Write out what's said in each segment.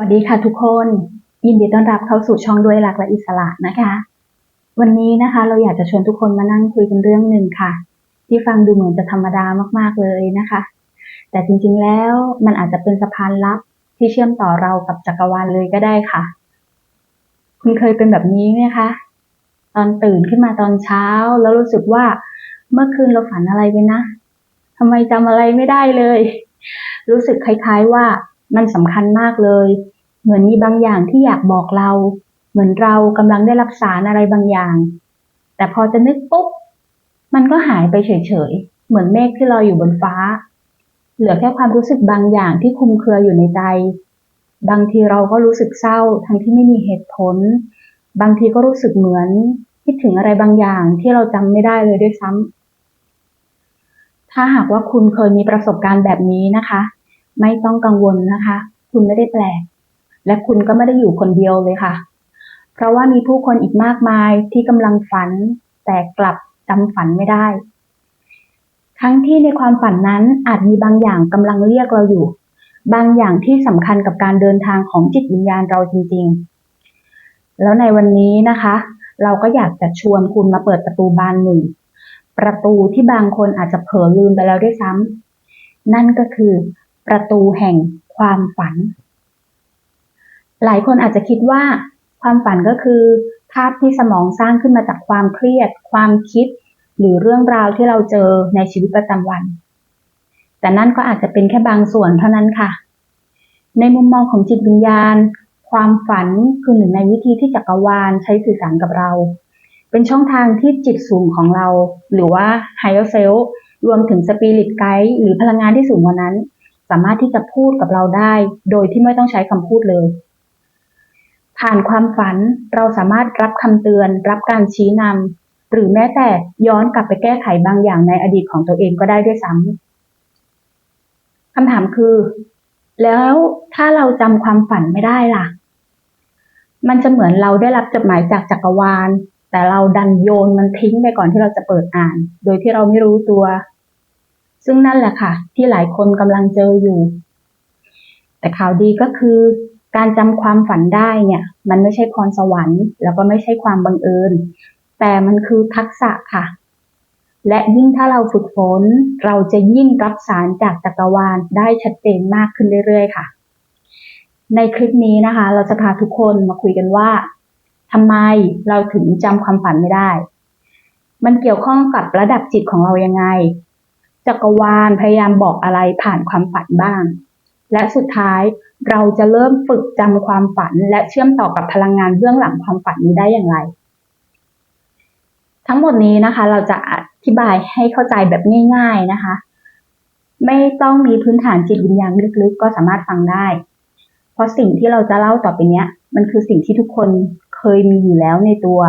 สวัสดีค่ะทุกคน ยินดีต้อนรับเข้าสู่ช่องด้วยหลักและอิสระนะคะ วันนี้นะคะเราอยากจะชวนทุกคนมานั่งคุยกันเรื่องหนึ่งค่ะ ที่ฟังดูเหมือนจะธรรมดามากๆเลยนะคะ แต่จริงๆแล้วมันอาจจะเป็นสะพานลับที่เชื่อมต่อเรากับจักรวาลเลยก็ได้ค่ะ คุณเคยเป็นแบบนี้ไหมคะ ตอนตื่นขึ้นมาตอนเช้า แล้วรู้สึกว่าเมื่อคืนเราฝันอะไรไปนะทำไมจำอะไรไม่ได้เลย รู้สึกคล้าย ๆว่า มันสำคัญมากเลย เหมือนมีบางอย่างที่อยากบอกเรา เหมือนเรากำลังได้รับสารอะไรบางอย่าง แต่พอจะนึกปุ๊บ มันก็หายไปเฉยๆ เหมือนเมฆที่ลอยอยู่บนฟ้า เหลือแค่ความรู้สึกบางอย่างที่คุมเครืออยู่ในใจ บางทีเราก็รู้สึกเศร้า ทั้งที่ไม่มีเหตุผล บางทีก็รู้สึกเหมือนคิดถึงอะไรบางอย่างที่เราจำไม่ได้เลยด้วยซ้ำถ้าหากว่าคุณเคยมีประสบการณ์แบบนี้นะคะ ไม่ต้องกังวลนะคะ คุณไม่ได้แปลก และคุณก็ไม่ได้อยู่คนเดียวเลยค่ะ เพราะว่ามีผู้คนอีกมากมายที่กำลังฝัน แต่กลับจำฝันไม่ได้ ทั้งที่ในความฝันนั้นอาจมีบางอย่างกำลังเรียกเราอยู่ บางอย่างที่สำคัญกับการเดินทางของจิตวิญญาณเราจริง ๆ แล้วในวันนี้นะคะ เราก็อยากจะชวนคุณมาเปิดประตูบานหนึ่งประตูที่บางคนอาจจะเผลอลืมไปแล้วด้วยซ้ำนั่นก็คือ ประตูแห่งความฝัน หลายคนอาจจะคิดว่า ความฝันก็คือภาพที่สมองสร้างขึ้นมาจากความเครียด ความคิด หรือเรื่องราวที่เราเจอในชีวิตประจำวัน แต่นั่นก็อาจจะเป็นแค่บางส่วนเท่านั้นค่ะ ในมุมมองของจิตวิญญาณ ความฝันคือหนึ่งในวิธีที่จักรวาลใช้สื่อสารกับเรา เป็นช่องทางที่จิตสูงของเรา หรือว่า higher self รวมถึง spirit guide หรือพลังงานที่สูงกว่านั้น สามารถที่จะพูดกับเราได้ โดยที่ไม่ต้องใช้คำพูดเลย ผ่านความฝันเราสามารถรับคำเตือน รับการชี้นำหรือแม้แต่ย้อนกลับไปแก้ไขบางอย่างในอดีตของตัวเองก็ได้ด้วยซ้ำคำถามคือ แล้วถ้าเราจำความฝันไม่ได้ล่ะ มันจะเหมือนเราได้รับจดหมายจากจักรวาลแต่เราดันโยนมันทิ้งไปก่อนที่เราจะเปิดอ่าน โดยที่เราไม่รู้ตัว ซึ่งนั่นแหละค่ะ ที่หลายคนกำลังเจออยู่ แต่ข่าวดีก็คือ การจำความฝันได้เนี่ย มันไม่ใช่พรสวรรค์ แล้วก็ไม่ใช่ความบังเอิญ แต่มันคือทักษะค่ะ และยิ่งถ้าเราฝึกฝน เราจะยิ่งรับสารจากจักรวาลได้ชัดเจนมากขึ้นเรื่อยๆค่ะ ในคลิปนี้นะคะ เราจะพาทุกคนมาคุยกันว่าทำไมเราถึงจำความฝันไม่ได้ มันเกี่ยวข้องกับระดับจิตของเรายังไง จักรวาลพยายามบอกอะไรผ่านความฝันบ้าง และสุดท้ายเราจะเริ่มฝึกจำความฝัน และเชื่อมต่อกับพลังงานเบื้องหลังความฝันนี้ได้อย่างไร ทั้งหมดนี้นะคะ เราจะอธิบายให้เข้าใจแบบง่าย ๆนะคะ ไม่ต้องมีพื้นฐานจิตวิญญาณลึกๆ ก็สามารถฟังได้ เพราะสิ่งที่เราจะเล่าต่อไปเนี้ย มันคือสิ่งที่ทุกคนเคยมีอยู่แล้วในตัว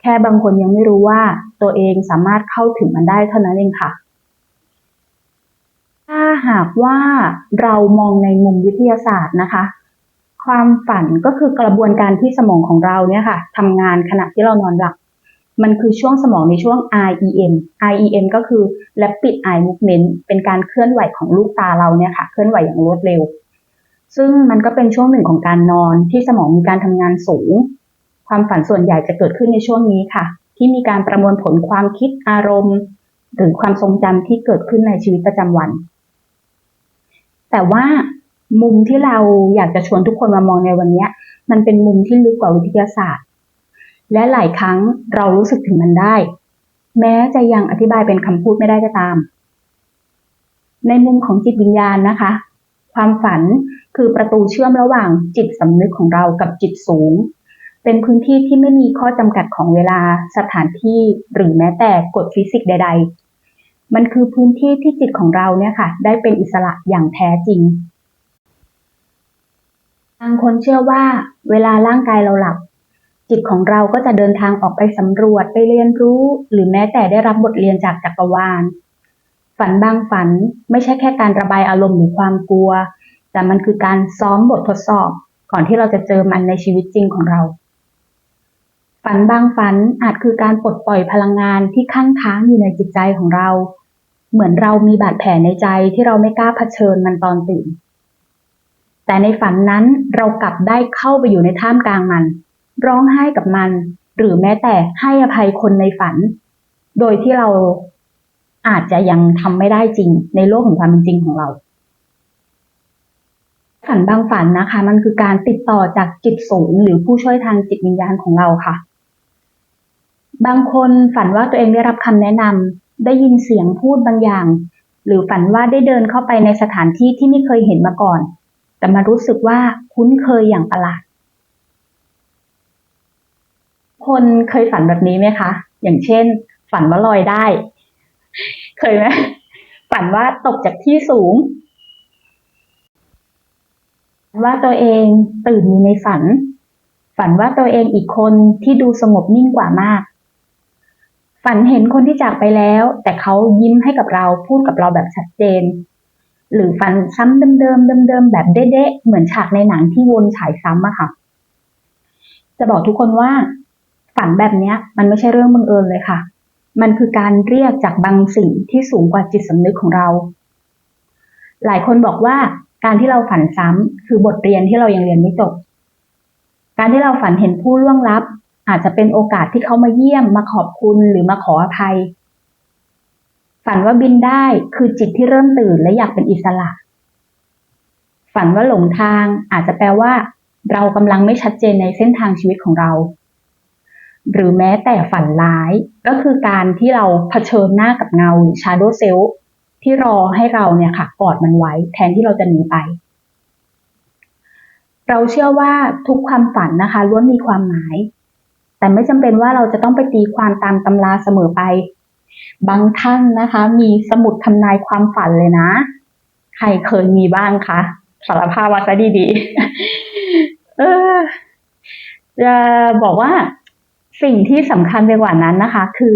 แค่บางคนยังไม่รู้ว่าตัวเองสามารถเข้าถึงมันได้เท่านั้นเองค่ะ หากว่าเรามองในมุมวิทยาศาสตร์นะคะ ความฝันก็คือกระบวนการที่สมองของเราเนี่ยค่ะทำงานขณะที่เรานอนหลับ มันคือช่วงสมองในช่วง REM REM ก็คือ Rapid Eye Movement เป็นการเคลื่อนไหวของลูกตาเราเนี่ยค่ะ เคลื่อนไหวอย่างรวดเร็ว ซึ่งมันก็เป็นช่วงหนึ่งของการนอนที่สมองมีการทำงานสูง ความฝันส่วนใหญ่จะเกิดขึ้นในช่วงนี้ค่ะ ที่มีการประมวลผลความคิดอารมณ์หรือความทรงจำที่เกิดขึ้นในชีวิตประจำวัน แต่ว่ามุมที่เราอยากจะชวนทุกคนมามองในวันนี้มันเป็นมุมที่ลึกกว่าวิทยาศาสตร์ และหลายครั้งเรารู้สึกถึงมันได้ แม้จะยังอธิบายเป็นคำพูดไม่ได้ก็ตาม ในมุมของจิตวิญญาณนะคะ ความฝันคือประตูเชื่อมระหว่างจิตสำนึกของเรากับจิตสูง เป็นพื้นที่ที่ไม่มีข้อจำกัดของเวลาสถานที่หรือแม้แต่กฎฟิสิกส์ใด ๆ มันคือพื้นที่ที่จิตของเราเนี่ยค่ะ ได้เป็นอิสระอย่างแท้จริงบางคนเชื่อว่า เวลาร่างกายเราหลับ จิตของเราก็จะเดินทางออกไปสำรวจไปเรียนรู้ หรือแม้แต่ได้รับบทเรียนจากจักรวาล ฝันบางฝันไม่ใช่แค่การระบายอารมณ์หรือความกลัว แต่มันคือการซ้อมบททดสอบ ก่อนที่เราจะเจอมันในชีวิตจริงของเรา ฝันบางฝันอาจคือการปลดปล่อยพลังงานที่ค้างค้างอยู่ในจิตใจของเรา เหมือนเรามีบาดแผลในใจที่เราไม่กล้าเผชิญมันตอนตื่น แต่ในฝันนั้นเรากลับได้เข้าไปอยู่ในท่ามกลางมัน ร้องไห้กับมัน หรือแม้แต่ให้อภัยคนในฝัน โดยที่เราอาจจะยังทำไม่ได้จริงในโลกของความเป็นจริงของเรา ฝันบางฝันนะคะ มันคือการติดต่อจากจิตสูงหรือผู้ช่วยทางจิตวิญญาณของเราค่ะ บางคนฝันว่าตัวเองได้รับคำแนะนำ ได้ยินเสียงพูดบางอย่าง หรือฝันว่าได้เดินเข้าไปในสถานที่ที่ไม่เคยเห็นมาก่อน แต่มารู้สึกว่าคุ้นเคยอย่างประหลาด คนเคยฝันแบบนี้ไหมคะ อย่างเช่น ฝันว่าลอยได้ เคยไหมฝันว่าตกจากที่สูง ว่าตัวเองตื่นอยู่ในฝัน ฝันว่าตัวเองอีกคนที่ดูสงบนิ่งกว่ามาก ฝันเห็นคนที่จากไปแล้ว แต่เขายิ้มให้กับเราพูดกับเราแบบชัดเจน หรือฝันซ้ำเดิมๆเดิมๆแบบเด๊ะๆเหมือนฉากในหนังที่วนฉายซ้ำอะค่ะ จะบอกทุกคนว่า ฝันแบบเนี้ยมันไม่ใช่เรื่องบังเอิญเลยค่ะ มันคือการเรียกจากบางสิ่งที่สูงกว่าจิตสำนึกของเรา หลายคนบอกว่าการที่เราฝันซ้ำคือบทเรียนที่เรายังเรียนไม่จบการที่เราฝันเห็นผู้ล่วงลับ อาจจะเป็นโอกาสที่เขามาเยี่ยมมาขอบคุณหรือมาขออภัย ฝันว่าบินได้คือจิตที่เริ่มตื่นและอยากเป็นอิสระ ฝันว่าหลงทางอาจจะแปลว่า เรากำลังไม่ชัดเจนในเส้นทางชีวิตของเรา หรือแม้แต่ฝันร้าย ก็คือการที่เราเผชิญหน้ากับเงาหรือ shadow self ที่รอให้เราเนี่ยค่ะกอดมันไว้ แทนที่เราจะหนีไป เราเชื่อว่าทุกความฝันนะคะล้วนมีความหมาย แต่ไม่จำเป็นว่าเราจะต้องไปตีความตามตำราเสมอไป บางท่านนะคะ มีสมุดทำนายความฝันเลยนะ ใครเคยมีบ้างคะสารภาพว่าซะดีๆเออจะบอกว่าสิ่งที่สำคัญไปกว่านั้นนะคะ คือ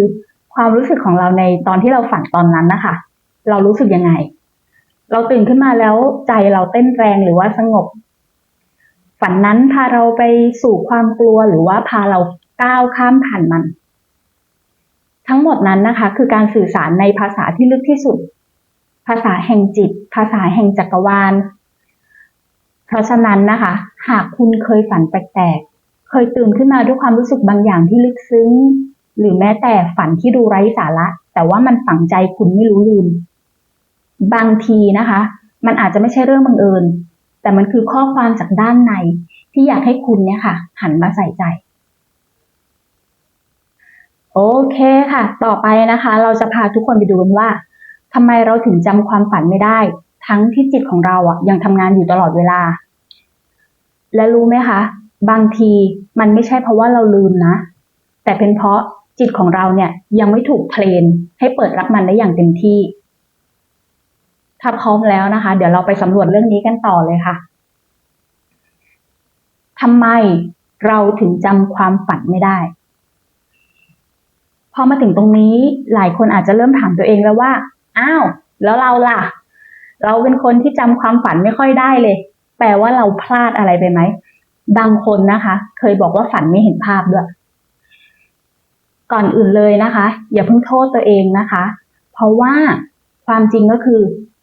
ความรู้สึกของเราในตอนที่เราฝันตอนนั้นนะคะ เรารู้สึกยังไง เราตื่นขึ้นมาแล้วใจเราเต้นแรงหรือว่าสงบ ฝันนั้นพาเราไปสู่ความกลัวหรือว่าพาเรา ก้าวข้ามผ่านมัน ทั้งหมดนั้นนะคะ คือการสื่อสารในภาษาที่ลึกที่สุด ภาษาแห่งจิต ภาษาแห่งจักรวาล เพราะฉะนั้นนะคะ หากคุณเคยฝันแปลกๆ เคยตื่นขึ้นมาด้วยความรู้สึกบางอย่างที่ลึกซึ้ง หรือแม้แต่ฝันที่ดูไร้สาระ แต่ว่ามันฝังใจคุณไม่รู้ลืม บางทีนะคะ มันอาจจะไม่ใช่เรื่องบังเอิญ แต่มันคือข้อความจากด้านในที่อยากให้คุณเนี่ยค่ะ หันมาใส่ใจ โอเคค่ะ ต่อไปนะคะ เราจะพาทุกคนไปดูกันว่าทำไมเราถึงจำความฝันไม่ได้ ทั้งที่จิตของเราอะยังทำงานอยู่ตลอดเวลา และรู้ไหมคะ บางทีมันไม่ใช่เพราะว่าเราลืมนะ แต่เป็นเพราะจิตของเราเนี่ยยังไม่ถูกเทรนให้เปิดรับมันได้อย่างเต็มที่ ถ้าพร้อมแล้วนะคะ เดี๋ยวเราไปสำรวจเรื่องนี้กันต่อเลยค่ะทำไมเราถึงจำความฝันไม่ได้ พอมาถึงตรงนี้หลายคนอาจจะเริ่มถามตัวเองแล้วว่า อ้าว แล้วเราล่ะ เราเป็นคนที่จำความฝันไม่ค่อยได้เลย แปลว่าเราพลาดอะไรไปไหม บางคนนะคะ เคยบอกว่าฝันไม่เห็นภาพด้วย ก่อนอื่นเลยนะคะ อย่าเพิ่งโทษตัวเองนะคะ เพราะว่าความจริงก็คือ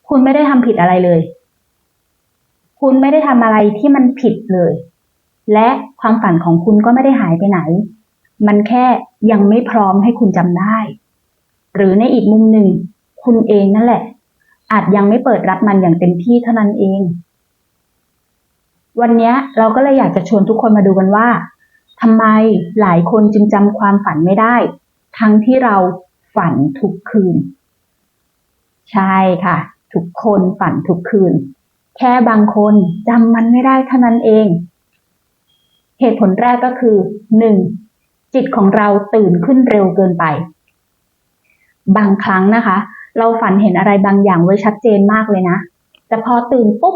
คุณไม่ได้ทำผิดอะไรเลย คุณไม่ได้ทำอะไรที่มันผิดเลย และความฝันของคุณก็ไม่ได้หายไปไหน มันแค่ยังไม่พร้อมให้คุณจำได้ หรือในอีกมุมหนึ่ง คุณเองนั่นแหละ อาจยังไม่เปิดรับมันอย่างเต็มที่เท่านั้นเอง วันนี้เราก็เลยอยากจะชวนทุกคนมาดูกันว่าทำไมหลายคนจึงจำความฝันไม่ได้ ทั้งที่เราฝันทุกคืน ใช่ค่ะ ทุกคนฝันทุกคืน แค่บางคนจำมันไม่ได้เท่านั้นเอง เหตุผลแรกก็คือหนึ่ง จิตของเราตื่นขึ้นเร็วเกินไป บางครั้งนะคะ เราฝันเห็นอะไรบางอย่างไว้ชัดเจนมากเลยนะ แต่พอตื่นปุ๊บ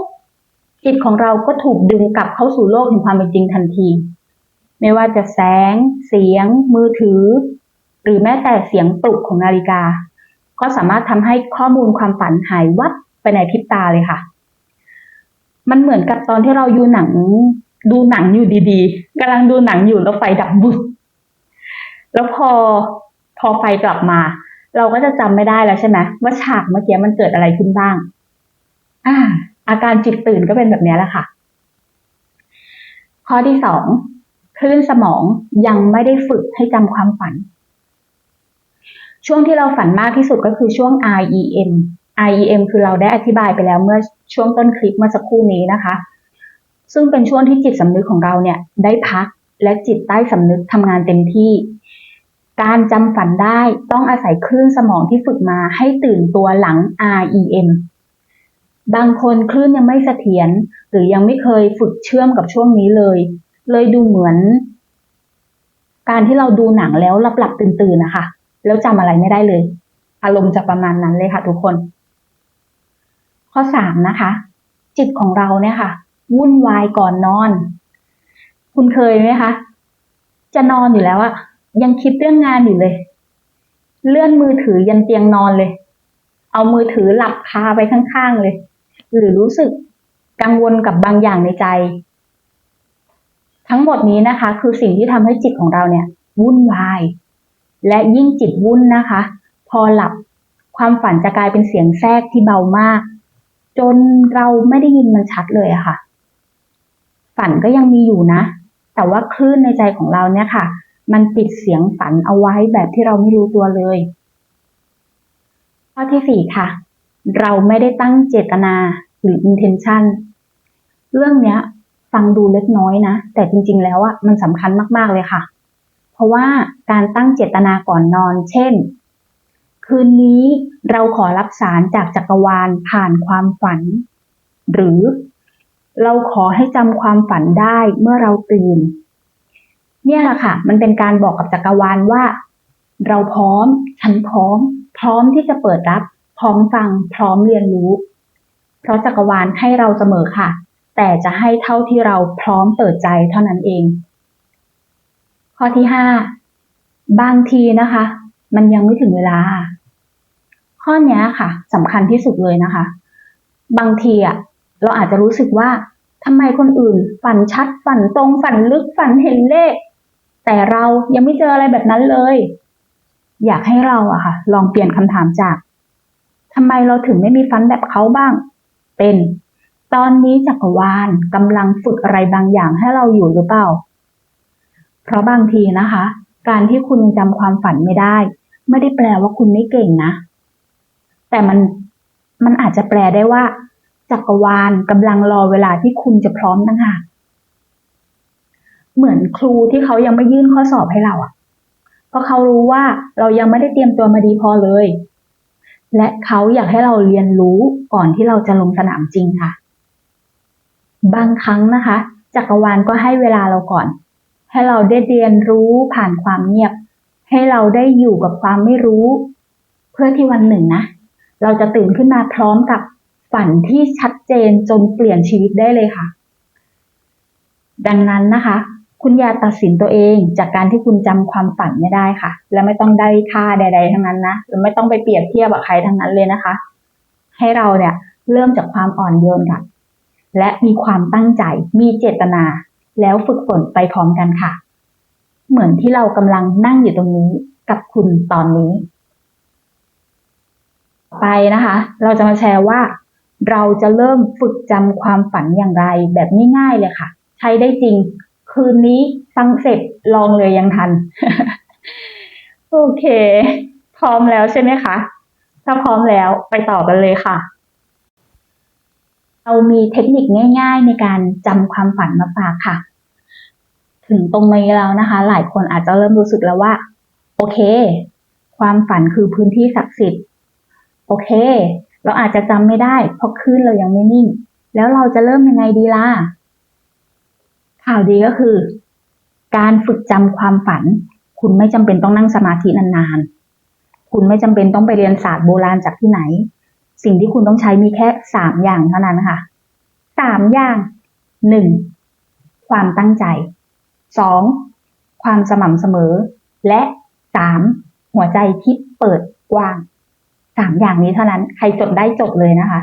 จิตของเราก็ถูกดึงกลับเข้าสู่โลกแห่งความเป็นจริงทันที ไม่ว่าจะแสง เสียง มือถือ หรือแม้แต่เสียงปลุกของนาฬิกา ก็สามารถทำให้ข้อมูลความฝันหายวับไปในพริบตาเลยค่ะ มันเหมือนกับตอนที่เราอยู่หนังดูหนังอยู่ดีๆกำลังดูหนังอยู่แล้วไฟดับบุบ แล้วพอพอไฟกลับมา เราก็จะจำไม่ได้แล้วใช่ไหมว่าฉากเมื่อกี้มันเกิดอะไรขึ้นบ้าง อ่า อาการจิตตื่นก็เป็นแบบนี้แหละค่ะ ข้อที่สองคลื่นสมองยังไม่ได้ฝึกให้จำความฝัน ช่วงที่เราฝันมากที่สุดก็คือช่วง REM REM คือเราได้อธิบายไปแล้วเมื่อช่วงต้นคลิปเมื่อสักครู่นี้นะคะ ซึ่งเป็นช่วงที่จิตสำนึกของเราเนี่ย ได้พักและจิตใต้สำนึกทำงานเต็มที่ การจำฝันได้ต้องอาศัยคลื่นสมองที่ฝึกมาให้ตื่นตัวหลัง REM บางคนคลื่นยังไม่เสถียรหรือยังไม่เคยฝึกเชื่อมกับช่วงนี้เลย เลยดูเหมือน การที่เราดูหนังแล้วหลับหลับตื่นตื่นนะคะ แล้วจำอะไรไม่ได้เลย อารมณ์จะประมาณนั้นเลยค่ะทุกคน ข้อสามนะคะ จิตของเราเนี่ยค่ะ วุ่นวายก่อนนอน คุณเคยไหมคะ จะนอนอยู่แล้วอะ ยังคิดเรื่องงานอยู่เลย เลื่อนมือถือยันเตียงนอนเลย เอามือถือหลับคาไปข้างๆเลย หรือรู้สึกกังวลกับบางอย่างในใจ ทั้งหมดนี้นะคะ คือสิ่งที่ทำให้จิตของเราเนี่ย วุ่นวาย และยิ่งจิตวุ่นนะคะ พอหลับความฝันจะกลายเป็นเสียงแทรกที่เบามาก จนเราไม่ได้ยินมันชัดเลยอะค่ะ ฝันก็ยังมีอยู่นะ แต่ว่าคลื่นในใจของเราเนี่ยค่ะ มันปิดเสียงฝันเอาไว้แบบที่เราไม่รู้ตัวเลย ข้อที่สี่ค่ะ เราไม่ได้ตั้งเจตนาหรือ intention เรื่องเนี้ย ฟังดูเล็กน้อยนะ แต่จริง ๆ แล้วอะมันสำคัญมากๆเลยค่ะ เพราะว่าการตั้งเจตนาก่อนนอน เช่น คืนนี้เราขอรับสารจากจักรวาลผ่านความฝัน หรือเราขอให้จำความฝันได้เมื่อเราตื่น เนี่ยแหละค่ะ มันเป็นการบอกกับจักรวาลว่า เราพร้อม ฉันพร้อม พร้อมที่จะเปิดรับ พร้อมฟัง พร้อมเรียนรู้ เพราะจักรวาลให้เราเสมอค่ะ แต่จะให้เท่าที่เราพร้อมเปิดใจเท่านั้นเอง ข้อที่ห้าบางทีนะคะ มันยังไม่ถึงเวลา ข้อนี้ค่ะสำคัญที่สุดเลยนะคะ บางทีอะเราอาจจะรู้สึกว่าทำไมคนอื่นฝันชัดฝันตรงฝันลึกฝันเห็นเลข แต่เรายังไม่เจออะไรแบบนั้นเลย อยากให้เราอะค่ะ ลองเปลี่ยนคำถามจากทำไมเราถึงไม่มีฝันแบบเขาบ้าง เป็น ตอนนี้จักรวาลกำลังฝึกอะไรบางอย่างให้เราอยู่หรือเปล่า เพราะบางทีนะคะ การที่คุณจำความฝันไม่ได้ ไม่ได้แปลว่าคุณไม่เก่งนะ แต่มันมันอาจจะแปลได้ว่า จักรวาลกำลังรอเวลาที่คุณจะพร้อมตั้งหาก เหมือนครูที่เขายังไม่ยื่นข้อสอบให้เราอะเพราะเขารู้ว่าเรายังไม่ได้เตรียมตัวมาดีพอเลย และเขาอยากให้เราเรียนรู้ก่อนที่เราจะลงสนามจริงค่ะ บางครั้งนะคะ จักรวาลก็ให้เวลาเราก่อน ให้เราได้เรียนรู้ผ่านความเงียบ ให้เราได้อยู่กับความไม่รู้ เพื่อที่วันหนึ่งนะ เราจะตื่นขึ้นมาพร้อมกับฝันที่ชัดเจนจนเปลี่ยนชีวิตได้เลยค่ะ ดังนั้นนะคะ คุณอย่าตัดสินตัวเองจากการที่คุณจำความฝันไม่ได้ค่ะ และไม่ต้องได้ค่าใด ๆ ทั้งนั้นนะหรือไม่ต้องไปเปรียบเทียบกับใครทั้งนั้นเลยนะคะ ให้เราเนี่ยเริ่มจากความอ่อนโยนค่ะ และมีความตั้งใจมีเจตนา แล้วฝึกฝนไปพร้อมกันค่ะ เหมือนที่เรากำลังนั่งอยู่ตรงนี้กับคุณตอนนี้ ไปนะคะ เราจะมาแชร์ว่า เราจะเริ่มฝึกจำความฝันอย่างไรแบบง่ายๆเลยค่ะ ใช้ได้จริง คืนนี้ฟังเสร็จลองเลยยังทัน โอเค พร้อมแล้วใช่ไหมคะ ถ้าพร้อมแล้วไปต่อกันเลยค่ะ เรามีเทคนิคง่าย ๆ ในการจำความฝันมาฝากค่ะ ถึงตรงนี้แล้วนะคะ หลายคนอาจจะเริ่มรู้สึกแล้วว่า โอเค ความฝันคือพื้นที่ศักดิ์สิทธิ์ โอเค เราอาจจะจำไม่ได้ เพราะคลื่นเรายังไม่นิ่ง แล้วเราจะเริ่มยังไงดีล่ะ ข่าวดีก็คือ การฝึกจำความฝัน คุณไม่จำเป็นต้องนั่งสมาธินานๆ คุณไม่จำเป็นต้องไปเรียนศาสตร์โบราณจากที่ไหน สิ่งที่คุณต้องใช้มีแค่สามอย่างเท่านั้นค่ะสามอย่างหนึ่งความตั้งใจสองความสม่ำเสมอ และสามหัวใจที่เปิดกว้างสามอย่างนี้เท่านั้น ใครจดได้จดเลยนะคะ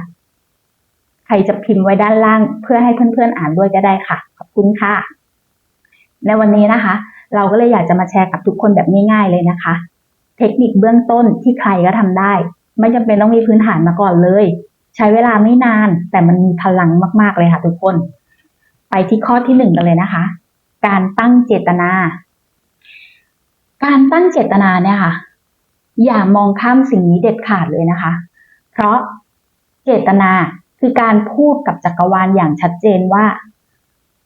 ใครจะพิมพ์ไว้ด้านล่าง เพื่อให้เพื่อนๆอ่านด้วยก็ได้ค่ะ คุณค่ะ ในวันนี้นะคะ เราก็เลยอยากจะมาแชร์กับทุกคนแบบง่ายๆเลยนะคะ เทคนิคเบื้องต้นที่ใครก็ทำได้ ไม่จำเป็นต้องมีพื้นฐานมาก่อนเลย ใช้เวลาไม่นานแต่มันมีพลังมากๆเลยค่ะทุกคน ไปที่ข้อที่หนึ่งกันเลยนะคะ การตั้งเจตนา การตั้งเจตนาเนี่ยค่ะ อย่ามองข้ามสิ่งนี้เด็ดขาดเลยนะคะ เพราะเจตนาคือการพูดกับจักรวาลอย่างชัดเจนว่า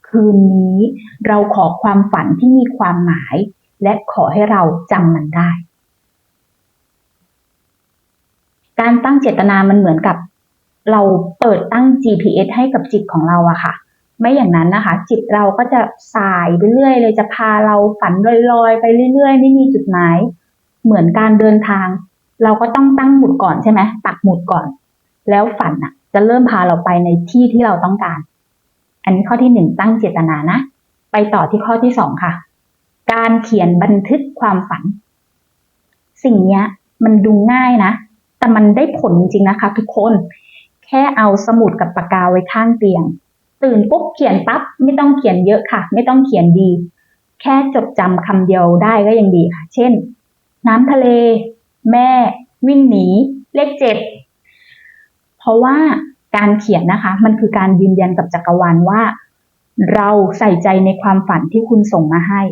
คืนนี้ เราขอความฝันที่มีความหมาย และขอให้เราจำมันได้ การตั้งเจตนามันเหมือนกับ เราเปิดตั้ง GPS ให้กับจิตของเราอะค่ะ ไม่อย่างนั้นนะคะ จิตเราก็จะสายไปเรื่อยเลยจะพาเราฝันลอยๆ ไปเรื่อยๆ ไม่มีจุดหมาย เหมือนการเดินทาง เราก็ต้องตั้งหมุดก่อนใช่ไหมปักหมุดก่อน แล้วฝันอะจะเริ่มพาเราไปในที่ที่เราต้องการ อันนี้ข้อที่หนึ่งตั้งเจตนานะ ไปต่อที่ข้อที่สองค่ะ การเขียนบันทึกความฝัน สิ่งเนี้ยมันดูง่ายนะ แต่มันได้ผลจริงนะคะ ทุกคน แค่เอาสมุดกับปากกาไว้ข้างเตียง ตื่นปุ๊บเขียนปั๊บไม่ต้องเขียนเยอะค่ะ ไม่ต้องเขียนดี แค่จดจำคำเดียวได้ก็ยังดีค่ะ เช่น น้ำทะเล แม่ วิ่งหนี เลขเจ็ดเพราะว่า การเขียนนะคะ มันคือการยืนยันกับจักรวาลว่า เราใส่ใจในความฝันที่คุณส่งมาให้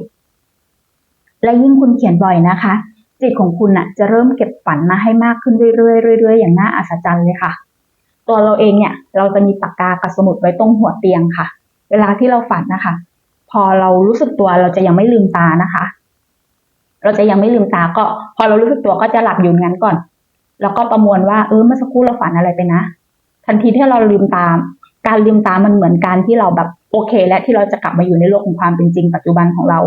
และยิ่งคุณเขียนบ่อยนะคะ จิตของคุณน่ะจะเริ่มเก็บฝันมาให้มากขึ้นเรื่อยๆเรื่อยๆอย่างน่าอัศจรรย์เลยค่ะ ตัวเราเองเนี่ย เราจะมีปากกากับสมุดไว้ตรงหัวเตียงค่ะ เวลาที่เราฝันนะคะ พอเรารู้สึกตัวเราจะยังไม่ลืมตานะคะ เราจะยังไม่ลืมตาก็ พอเรารู้สึกตัวก็จะหลับอยู่งั้นก่อน แล้วก็ประมวลว่าเออเมื่อสักครู่เราฝันอะไรไปนะ ทันทีที่เราลืมตาการลืมตามันเหมือนการที่เราแบบโอเค และที่เราจะกลับมาอยู่ในโลกของความเป็นจริงปัจจุบันของเรา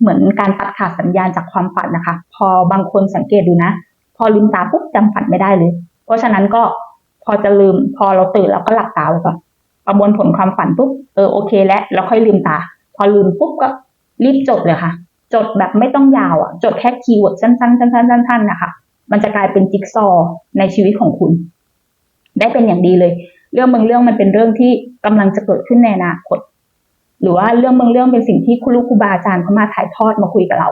เหมือนการตัดขาดสัญญาณจากความฝันนะคะ พอบางคนสังเกตดูนะ พอลืมตาปุ๊บจำฝันไม่ได้เลย เพราะฉะนั้นก็พอจะลืมพอเราตื่นเราก็หลับตาไว้ก่อนประมวลผลความฝันปุ๊บเออโอเค แล้วแล้วค่อยลืมตา พอลืมปุ๊บก็รีบจดเลยค่ะ จดแบบไม่ต้องยาวอะจดแค่คีย์เวิร์ดสั้นๆสั้นๆสั้นๆนะคะ มันจะกลายเป็นจิ๊กซอว์ในชีวิตของคุณ ได้เป็นอย่างดีเลย เรื่องบางเรื่องมันเป็นเรื่องที่กำลังจะเกิดขึ้นในอนาคต หรือว่าเรื่องบางเรื่องเป็นสิ่งที่คุณลูกครูบาอาจารย์เขามาถ่ายทอดมาคุยกับเรา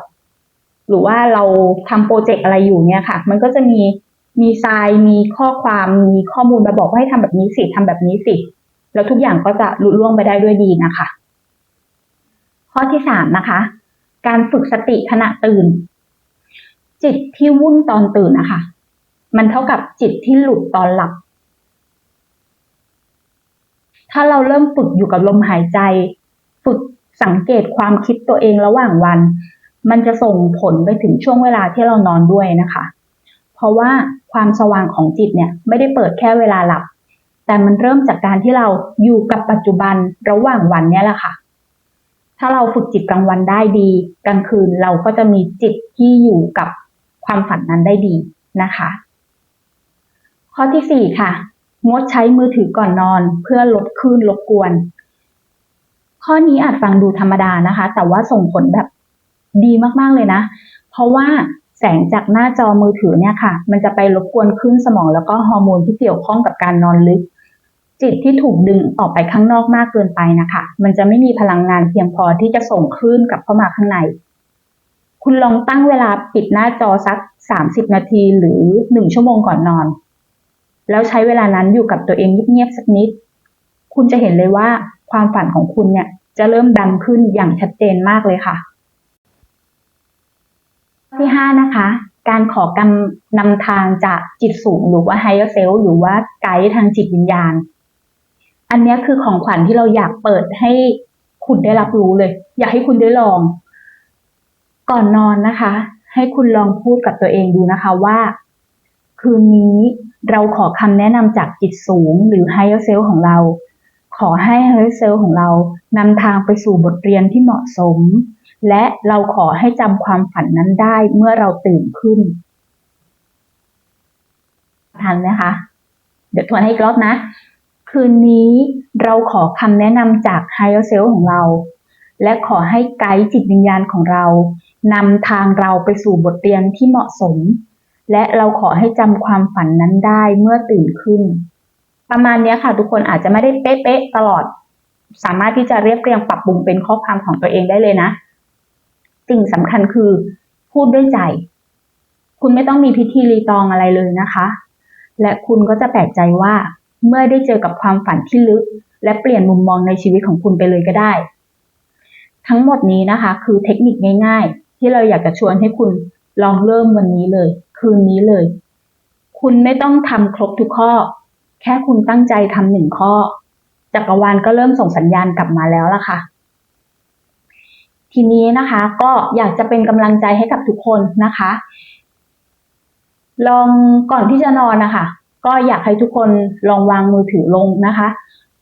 หรือว่าเราทำโปรเจกต์อะไรอยู่เนี่ยค่ะ มันก็จะมีมีทรายมีข้อความมีข้อมูลมาบอกว่าให้ทำแบบนี้สิทำแบบนี้สิ แล้วทุกอย่างก็จะลุล่วงไปได้ด้วยดีนะคะ ข้อที่สามนะคะ การฝึกสติขณะตื่น จิตที่วุ่นตอนตื่นนะคะ มันเท่ากับจิตที่หลุดตอนหลับ ถ้าเราเริ่มฝึกอยู่กับลมหายใจ ฝึกสังเกตความคิดตัวเองระหว่างวัน มันจะส่งผลไปถึงช่วงเวลาที่เรานอนด้วยนะคะ เพราะว่าความสว่างของจิตเนี่ยไม่ได้เปิดแค่เวลาหลับ แต่มันเริ่มจากการที่เราอยู่กับปัจจุบันระหว่างวันเนี่ยแหละค่ะ ถ้าเราฝึกจิตกลางวันได้ดี กลางคืนเราก็จะมีจิตที่อยู่กับความฝันนั้นได้ดีนะคะ ข้อที่สี่ค่ะ งดใช้มือถือก่อนนอน เพื่อลดคลื่นรบกวน ข้อนี้อาจฟังดูธรรมดานะคะ แต่ว่าส่งผลแบบดีมากๆเลยนะ เพราะว่าแสงจากหน้าจอมือถือเนี่ยค่ะ มันจะไปรบกวนคลื่นสมองแล้วก็ฮอร์โมนที่เกี่ยวข้องกับการนอนลึก จิตที่ถูกดึงออกไปข้างนอกมากเกินไปนะคะ มันจะไม่มีพลังงานเพียงพอที่จะส่งคลื่นกลับเข้ามาข้างใน คุณลองตั้งเวลาปิดหน้าจอสักสามสิบนาทีหรือหนึ่งชั่วโมงก่อนนอน แล้วใช้เวลานั้นอยู่กับตัวเองเงียบๆสักนิด คุณจะเห็นเลยว่าความฝันของคุณเนี่ยจะเริ่มดังขึ้นอย่างชัดเจนมากเลยค่ะที่ห้านะคะ การขอกำนำทางจากจิตสูงหรือว่า higher self หรือว่าไกด์ทางจิตวิญญาณ อันนี้คือของขวัญที่เราอยากเปิดให้คุณได้รับรู้เลย อยากให้คุณได้ลอง ก่อนนอนนะคะ ให้คุณลองพูดกับตัวเองดูนะคะว่า คืนนี้ เราขอคำแนะนำจากจิตสูงหรือ higher self ของเรา ขอให้ higher self ของเรานำทางไปสู่บทเรียนที่เหมาะสม และเราขอให้จำความฝันนั้นได้เมื่อเราตื่นขึ้น ทันไหมคะ เดี๋ยวทวนให้อีกรอบนะ คืนนี้เราขอคำแนะนำจาก higher self ของเรา และขอให้ไกด์จิตวิญญาณของเรานำทางเราไปสู่บทเรียนที่เหมาะสม และเราขอให้จำความฝันนั้นได้เมื่อตื่นขึ้น ประมาณนี้ค่ะ ทุกคนอาจจะไม่ได้เป๊ะๆตลอด สามารถที่จะเรียบเรียงปรับปรุงเป็นข้อความของตัวเองได้เลยนะ สิ่งสำคัญคือพูดด้วยใจ คุณไม่ต้องมีพิธีรีตองอะไรเลยนะคะ และคุณก็จะแปลกใจว่า เมื่อได้เจอกับความฝันที่ลึก และเปลี่ยนมุมมองในชีวิตของคุณไปเลยก็ได้ ทั้งหมดนี้นะคะ คือเทคนิคง่าย ๆ ที่เราอยากจะชวนให้คุณลองเริ่มวันนี้เลย คืนนี้เลย คุณไม่ต้องทำครบทุกข้อ แค่คุณตั้งใจทำหนึ่งข้อ จักรวาลก็เริ่มส่งสัญญาณกลับมาแล้วล่ะค่ะ ทีนี้นะคะก็อยากจะเป็นกำลังใจให้กับทุกคนนะคะ ลองก่อนที่จะนอนนะคะ ก็อยากให้ทุกคนลองวางมือถือลงนะคะ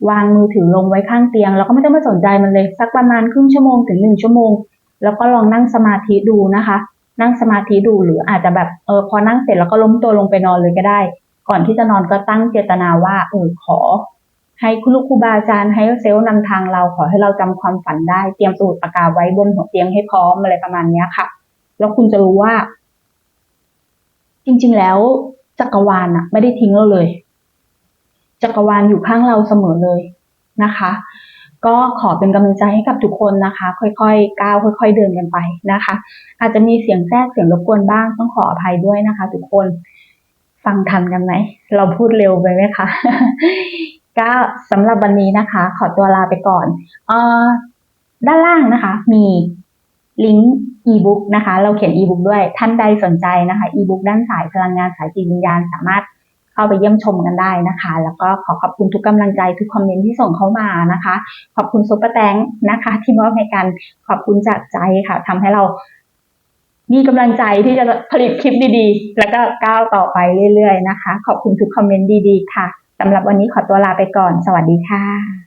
วางมือถือลงไว้ข้างเตียง แล้วก็ไม่ต้องไปสนใจมันเลย สักประมาณครึ่งชั่วโมงถึงหนึ่งชั่วโมง แล้วก็ลองนั่งสมาธิดูนะคะ นั่งสมาธิดูหรืออาจจะแบบเออพอนั่งเสร็จแล้วก็ล้มตัวลงไปนอนเลยก็ได้ ก่อนที่จะนอนก็ตั้งเจตนาว่าเออขอ ให้คุณลูกครูบาอาจารย์ให้เซลล์นำทางเราขอให้เราจำความฝันได้ เตรียมสมุดปากกาไว้บนหัวเตียงให้พร้อมอะไรประมาณเนี้ยค่ะ แล้วคุณจะรู้ว่า จริง ๆ แล้วจักรวาลน่ะไม่ได้ทิ้งเราเลย จักรวาลอยู่ข้างเราเสมอเลยนะคะ ก็ขอเป็นกำลังใจให้กับทุกคนนะคะ ค่อยๆก้าวค่อย ๆ เดินกันไปนะคะ อาจจะมีเสียงแทรกเสียงรบกวนบ้างต้องขออภัยด้วยนะคะ ทุกคนฟังทันกันไหมเราพูดเร็วไปไหมคะก็สำหรับวันนี้นะคะ ขอตัวลาไปก่อนอ่อด้านล่างนะคะ มีลิงก์อีบุ๊กนะคะ เราเขียนอีบุ๊กด้วยท่านใดสนใจนะคะอีบุ๊กด้านสายพลังงานสายจิตวิญญาณสามารถ เข้าไปเยี่ยมชมกันได้นะคะ แล้วก็ขอขอบคุณทุกกำลังใจทุกคอมเมนต์ที่ส่งเข้ามานะคะ ขอบคุณซุปเปอร์แตงนะคะ ที่มอบให้กันขอบคุณจากใจค่ะทำให้เรามีกำลังใจที่จะผลิตคลิปดีๆ แล้วก็ก้าวต่อไปเรื่อยๆนะคะ ขอบคุณทุกคอมเมนต์ดีๆ ค่ะสำหรับวันนี้ขอตัวลาไปก่อน สวัสดีค่ะ